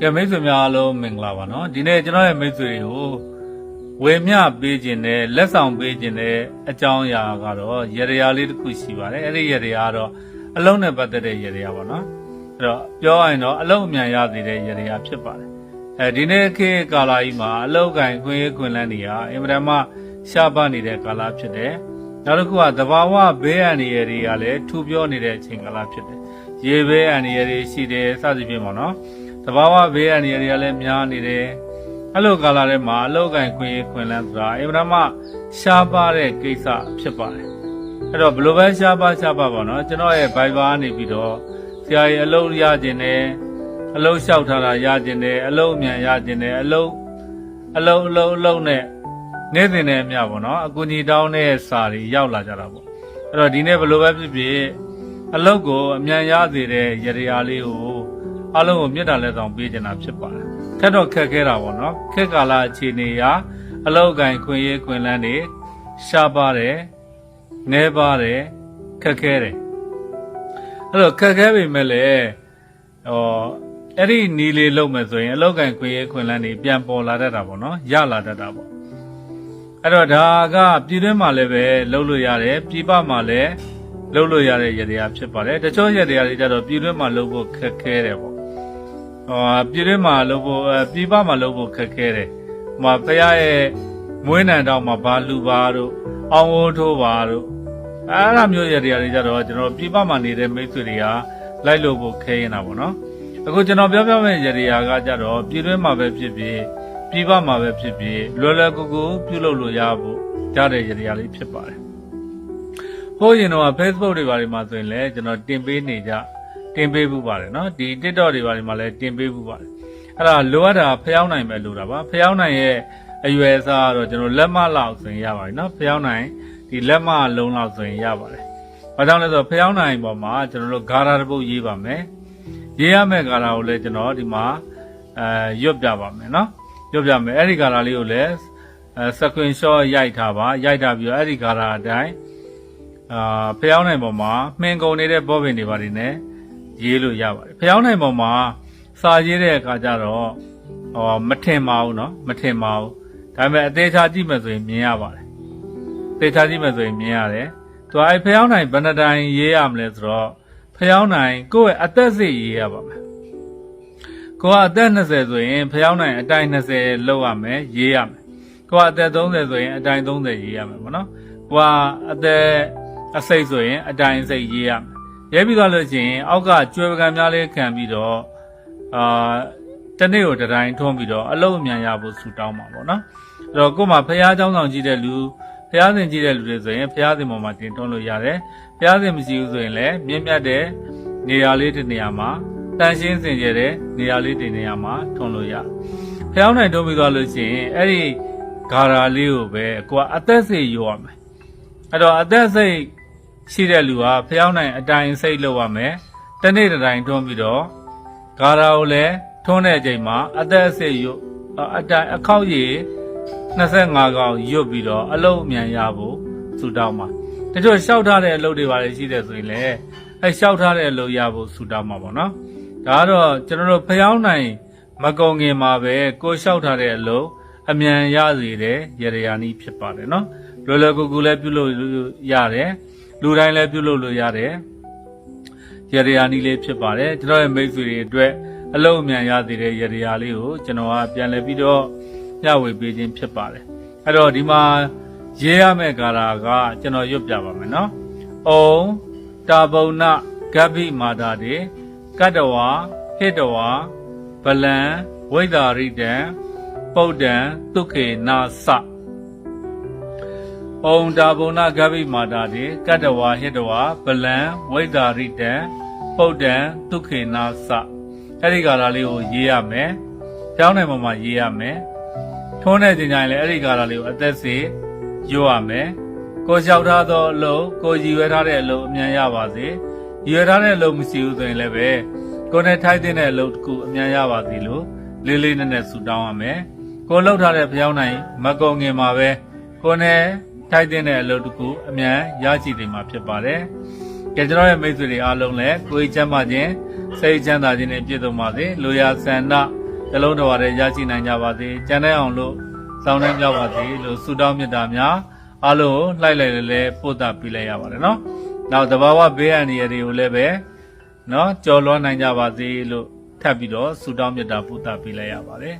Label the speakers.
Speaker 1: ကဲမိတ်ဆွေများအားလုံးမင်္ဂလာပါနော်ဒီနေ့ကျွန်တော်ရဲ့မိတ်ဆွေတွေကိုဝေမျှပေးခြင်းနဲ့လက်ဆောင်ပေးခြင်းနဲ့အကြောင်းအရာကတော့ရေရရာလေးတစ်ခုရှိပါတယ်အဲ့ဒီရေရရာကတော့အလုံးနဲ့ပတ်သက်တဲ့ရေရရာပါနော်အဲ့တော့ပြောရရင်တော့အလုံးအမြန်ရသေးတဲ့ရေရရာဖြစ်ပါတယ်အဲဒီနေ့ခေတ်ကာလကြီးမှာအလုံးကင်ခွင့်ရခွင့်လန်းနေရအင်မတန်မှရှားပါနေတဲ့ကာလဖြစ်တယ်နောက်တစ်ခုကသဘာဝဘေးအန္တရာယ်တွေကလည်းထူပြောနေတဲ့အချိန်ကာလဖြစ်တယ်ရေဘေးအန္တရာယ်တွေရှိတယ်စသဖြင့်ပေါ့နော် တဘာဝဘေးအန္တရာယ်တွေကလည်းများနေတယ်အဲ့လိုကာလထဲမှာအလောက်ကင်ခွင့်ရခွင့်လန်းဆိုတာအင်မတန်မှရှားပါတဲ့ကိစ္စဖြစ်ပါတယ်အဲ့တော့ဘယ်လိုပဲရှားပါရှားပါပါနော်ကျွန်တော်ရဲ့ Viber ကနေပြီးတော့ဆရာကြီးအလုပ်ရခြင်းနဲ့အလုပ်လျှောက်ထားတာရခြင်းနဲ့အလုပ်အမြန်ရခြင်းနဲ့အလုပ်အလုပ်အလုပ်အလုပ်နဲ့နေ့စဉ်နဲ့အမျှပေါ့နော်အကူကြီးတောင်းတဲ့စာတွေရောက်လာကြတာပေါ့အဲ့တော့ဒီနေ့ဘယ်လိုပဲဖြစ်ဖြစ်အလုပ်ကိုအမြန်ရစေတဲ့ရရာလေးကို အလုံးကိုမြတ်တာလက်ဆောင်ပေးနေတာဖြစ်ပါတယ်ခက်တော့ခက်ခဲတာပေါ့နော်ခက်ကာလအခြေအနေအရအလောက်ကင်ခွင့်ရေးခွင့်လန်းတွေရှားပါတယ်နဲပါတယ်ခက်ခဲတယ်အဲ့တော့ခက်ခဲပေမဲ့လည်းဟောအဲ့ဒီနီလေးလုံးမယ်ဆိုရင်အလောက်ကင်ခွင့်ရေးခွင့်လန်းတွေပြန်ပေါ်လာတတ်တာပေါ့နော်ရလာတတ်တာပေါ့အဲ့တော့ဒါကပြည်တွင်းမှာလည်းပဲလှုပ်လို့ရတယ်ပြည်ပမှာလည်းလှုပ်လို့ရတဲ့ရတရားဖြစ်ပါတယ်တချို့ရတရားတွေကြတော့ပြည်တွင်းမှာလှုပ်ဖို့ခက်ခဲတယ်ပေါ့ဟော ပြည်တွင်းမှာလုပ်ဖို့အဲပြည်ပမှာလုပ်ဖို့ခက်ခဲတယ်။ဟိုဖရားရဲ့မွေးနံတောင်မှာဘာလူပါတို့အောင်ဝိုးထိုးပါတို့အဲ့ဒါမျိုးရတရားတွေကြတော့ကျွန်တော်ပြည်ပမှာနေတဲ့မိတ်ဆွေတွေကလိုက်လို့ဖို့ခဲရင်တာပေါ့နော်။အခုကျွန်တော်ပြောပြမယ့်ရတရားကကြတော့ပြည်တွင်းမှာပဲဖြစ်ဖြစ်ပြည်ပမှာပဲဖြစ်ဖြစ်လွယ်လွယ်ကူကူပြုလုပ်လို့ရဖို့ကြားတဲ့ရတရားလေးဖြစ်ပါတယ်။ဟိုးရင်တော့ Facebook တွေဘာတွေမှာဆိုရင်လည်းကျွန်တော်တင်ပေးနေကြ တင်ပေးမှုပါတယ်နော်ဒီ TikTok တွေပါတယ်မှာလည်းတင်ပေးမှုပါတယ်အဲ့ဒါလိုအပ်တာဖျောင်းနိုင်ပဲလိုတာပါဖျောင်းနိုင်ရဲ့အရွယ်အစားကတော့ကျွန်တော်လက်မလောက်ဆိုရင်ရပါတယ်နော်ဖျောင်းနိုင်ဒီလက်မလုံးလောက်ဆိုရင်ရပါတယ်ဘာကြောင့်လဲဆိုတော့ဖျောင်းနိုင်ပေါ်မှာကျွန်တော်တို့ဂါရာတစ်ပုတ်ရေးပါမယ်ရေးရမယ့်ဂါရာကိုလည်းကျွန်တော်ဒီမှာအဲရွတ်ပြပါမယ်နော်ရွတ်ပြမယ်အဲ့ဒီဂါရာလေးကိုလည်းအဲ screenshot ရိုက်ထားပါရိုက်ထားပြီးတော့အဲ့ဒီဂါရာအတိုင်းအာဖျောင်းနိုင်ပေါ်မှာမှင်ကုန်နေတဲ့ဘောပင်တွေပါတယ်နဲ့ ရေးလို့ရပါတယ်ဖျောင်းနိုင်ပေါ်မှာစာရေးတဲ့အခါကျတော့ဟောမထင်ပါဘူးเนาะမထင်ပါဘူးဒါပေမဲ့အသေးချာကြည့်မယ်ဆိုရင်မြင်ရပါတယ်အသေးချာကြည့်မယ်ဆိုရင်မြင်ရတယ်သူအဲဖျောင်းနိုင်ဘယ်နှတိုင်ရေးရမလဲဆိုတော့ဖျောင်းနိုင်ကိုယ့်ရဲ့အသက်စိတ်ရေးရပါမယ်ကိုကအသက်20ဆိုရင်ဖျောင်းနိုင်အတိုင်း20လောက်ရမယ်ရေးရမယ်ကိုကအသက်30ဆိုရင်အတိုင်း30ရေးရမယ်ပေါ့နော်ကိုကအသက်အစိတ်ဆိုရင်အတိုင်းစိတ်ရေးရမယ် ရဲပြီးသွားလို့ရှိရင်အောက်ကကျွဲပကံများလေးခံပြီးတော့အာတနေ့ကိုတစ်တိုင်းထွန်းပြီးတော့အလုံးအမြန်ရဖို့ဆူတောင်းမှာပေါ့နော်အဲ့တော့ကို့မှာဖះเจ้าဆောင်ကြည့်တဲ့လူဖះစဉ်ကြည့်တဲ့လူတွေဆိုရင်ဖះစဉ်ပေါ်မှာတင်ထွန်းလို့ရတယ်ဖះစဉ်မရှိဘူးဆိုရင်လည်းမြင့်မြတ်တဲ့နေရာလေးတစ်နေရာမှာတန်ရှင်းစင်ကြယ်တဲ့နေရာလေးတစ်နေရာမှာထွန်းလို့ရဖះနိုင်ထွန်းပြီးသွားလို့ရှိရင်အဲ့ဒီဂါရာလေးကိုပဲကိုကအသက်စိတ်ယူရမယ်အဲ့တော့အသက်စိတ် ရှိတဲ့လူဟာဖျောင်းနိုင်အတိုင်းစိတ်လုပ်ရမယ်။တနေ့တစ်တိုင်းတွန်းပြီးတော့ဂါရာကိုလည်းထွန်းတဲ့အချိန်မှာအသက်အစစ်ရွတ်အတိုင်းအခောက်ရည်25កောင်ရွတ်ပြီးတော့အလုံးအမြန်ရဖို့ဆူတောင်းပါ။တချို့ရှောက်ထားတဲ့အလုပ်တွေပါလေရှိတယ်ဆိုရင်လည်းအဲရှောက်ထားတဲ့အလုပ်ရဖို့ဆူတောင်းပါပေါ့နော်။ဒါကတော့ကျွန်တော်တို့ဖျောင်းနိုင်မကုံခင်မှာပဲကိုရှောက်ထားတဲ့အလုပ်အမြန်ရစေတဲ့ရရယာနီးဖြစ်ပါတယ်နော်။လွယ်လွယ်ကူကူလည်းပြုလုပ်ရတယ်။ လူတိုင်းလည်းပြုလုပ်လို့ရတယ်ရရယာနီလေးဖြစ်ပါတယ်ကျွန်တော်ရဲ့မိတ်ဆွေတွေအတွက်အလုံးအမြန်ရသေးတဲ့ရရယာလေးကိုကျွန်တော်ကပြန်လည်ပြီးတော့ညဝေပေးခြင်းဖြစ်ပါတယ်အဲ့တော့ဒီမှာရေးရမယ့်ကာလာကကျွန်တော်ရွတ်ပြပါမယ်နော်။ဩတာပုံနဂဗ္ဗိမာတာတေကတ္တဝါဟိတဝါဗလံဝိဒါရိတံပုဒ္ဒံဒုက္ခေနာသ။ ဩတာဘုံနာဂဗ္ဗိမာတာတိကတ္တဝါဟိတဝါဗလံဝိဒါရိတံပုဒ္ဒံဒုက္ခေနာသအဲ့ဒီကာလလေးကိုရေးရမယ်။ကျောင်းနိုင်ပေါ်မှာရေးရမယ်။ထုံးတဲ့ချိန်တိုင်းလည်းအဲ့ဒီကာလလေးကိုအသက်စေရွတ်ရမယ်။ကိုလျှောက်ထားသောအလုပ်ကိုရည်ရွယ်ထားတဲ့အလုပ်အမြန်ရပါစေ။ရည်ရွယ်ထားတဲ့အလုပ်မရှိဘူးဆိုရင်လည်းပဲကိုယ်နဲ့ထိုက်တဲ့အလုပ်တစ်ခုအမြန်ရပါစေလို့လေးလေးနက်နက်ဆူတောင်းရမယ်။ကိုလှုပ်ထားတဲ့ဖျောင်းနိုင်မကုံငင်မှာပဲကိုယ်နဲ့ ထိုက်တဲ့အလုပ်တစ်ခုအမြန်ရရှိနေမှာဖြစ်ပါတယ်။ကြကျွန်တော်ရဲ့မိတ်ဆွေတွေအားလုံးလည်းကိုယ်ချမ်းသာခြင်းစိတ်ချမ်းသာခြင်းနဲ့ပြည့်စုံပါစေ။လိုရာဆန္ဒနှလုံးတော်ရရရှိနိုင်ကြပါစေကြံတဲ့အောင်လို့စောင်းနှင်းကြပါစေလို့ဆုတောင်းမေတ္တာများအားလုံးကိုလှိုက်လိုက်လဲလဲပို့သပေးလိုက်ရပါတယ်နော်နောက်တဘာဝဘေးအန္တရာယ်တွေကိုလည်းပဲနော်ကြော်လွှမ်းနိုင်ကြပါစေလို့ထပ်ပြီးတော့ဆုတောင်းမေတ္တာပို့သပေးလိုက်ရပါတယ်